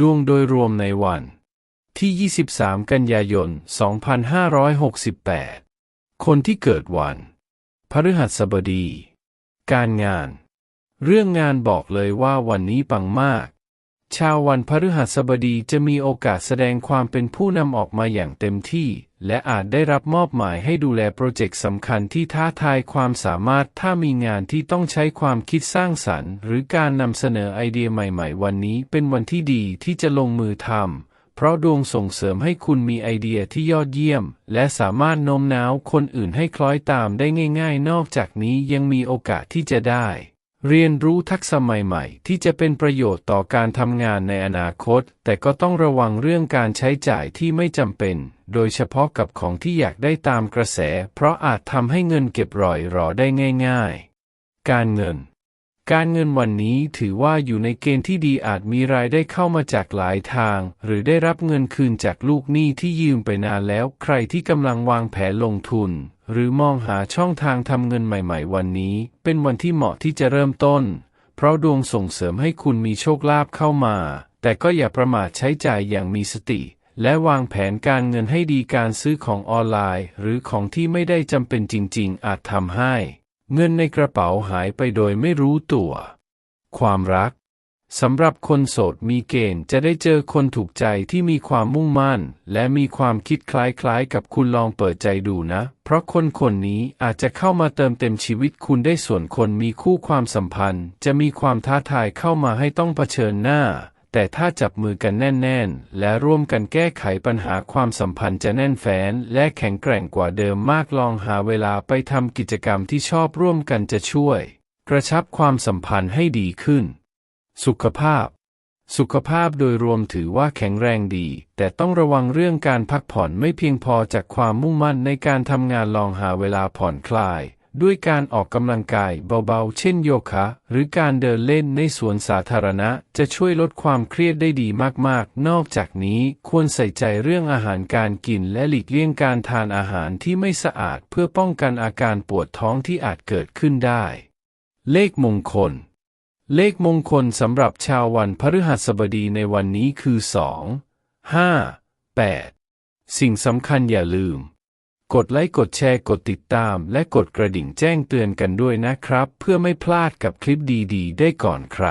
ดวงโดยรวมในวัน ที่ 23 กันยายน 2568 คนที่เกิดวัน พฤหัสบดี การงาน เรื่องงานบอกเลยว่าวันนี้ปังมาก ชาววันพฤหัสบดีจะมีโอกาสแสดงความเป็นผู้นำออกมาอย่างเต็มที่ และอาจได้รับมอบหมายให้ดูแลโปรเจกต์สำคัญที่ท้าทายความสามารถถ้ามีงานที่ต้องใช้ความคิดสร้างสรรค์ หรือการนำเสนอไอเดียใหม่ๆ วันนี้เป็นวันที่ดีที่จะลงมือทำเพราะดวงส่งเสริมให้คุณมีไอเดียที่ยอดเยี่ยม และสามารถโน้มน้าวคนอื่นให้คล้อยตามได้ง่าย ๆ นอกจากนี้ยังมีโอกาสที่จะได้ เรียนรู้ทักษะใหม่ๆ ที่จะเป็นประโยชน์ต่อการทำงานในอนาคต แต่ก็ต้องระวังเรื่องการใช้จ่ายที่ไม่จำเป็น โดยเฉพาะกับของที่อยากได้ตามกระแส เพราะอาจทำให้เงินเก็บรอยรอได้ง่ายๆ การเงิน การเงินวันนี้ถือว่าอยู่ในเกณฑ์ที่ดีอาจมีรายได้เข้ามาจากหลายทาง หรือได้รับเงินคืนจากลูกหนี้ที่ยืมไปนานแล้ว ใครที่กำลังวางแผนลงทุน หรือมองหาช่องทางทำเงินใหม่ๆ วันนี้ เป็นวันที่เหมาะที่จะเริ่มต้น เพราะดวงส่งเสริมให้คุณมีโชคลาภเข้ามา แต่ก็อย่าประมาทใช้จ่ายอย่างมีสติ และวางแผนการเงินให้ดีการซื้อของออนไลน์ หรือของที่ไม่ได้จำเป็นจริง ๆ อาจทำให้ เงินในกระเป๋าหายไปโดยไม่รู้ตัว ความรัก สำหรับคนโสดมีเกณฑ์จะได้เจอคนถูกใจที่มีความมุ่งมั่น และมีความคิดคล้ายๆ กับคุณลองเปิดใจดูนะ เพราะคนคนนี้อาจจะเข้ามาเติมเต็มชีวิตคุณได้ส่วนคนมีคู่ความสัมพันธ์ จะมีความท้าทายเข้ามาให้ต้องเผชิญหน้า แต่ถ้าจับมือกันแน่นๆ และร่วมกันแก้ไขปัญหาความสัมพันธ์จะแน่นแฟ้นและแข็งแกร่งกว่าเดิมมากลองหาเวลาไปทำกิจกรรมที่ชอบร่วมกันจะช่วย กระชับความสัมพันธ์ให้ดีขึ้น สุขภาพ สุขภาพโดยรวมถือว่าแข็งแรงดี แต่ต้องระวังเรื่องการพักผ่อนไม่เพียงพอจากความมุ่งมั่นในการทำงานลองหาเวลาผ่อนคลาย ด้วยการออกกำลังกายเบาๆ เช่นโยคะ หรือการเดินเล่นในสวนสาธารณะ จะช่วยลดความเครียดได้ดีมากๆ นอกจากนี้ควรใส่ใจเรื่องอาหารการกินและหลีกเลี่ยงการทานอาหารที่ไม่สะอาด เพื่อป้องกันอาการปวดท้องที่อาจเกิดขึ้นได้ เลขมงคล เลขมงคลสำหรับชาววันพฤหัสบดีในวันนี้คือ2 5 8สิ่งสำคัญอย่าลืม กดไลค์กดแชร์กดติดตาม และกดกระดิ่งแจ้งเตือนกันด้วยนะครับ เพื่อไม่พลาดกับคลิปดีๆ ได้ก่อนใคร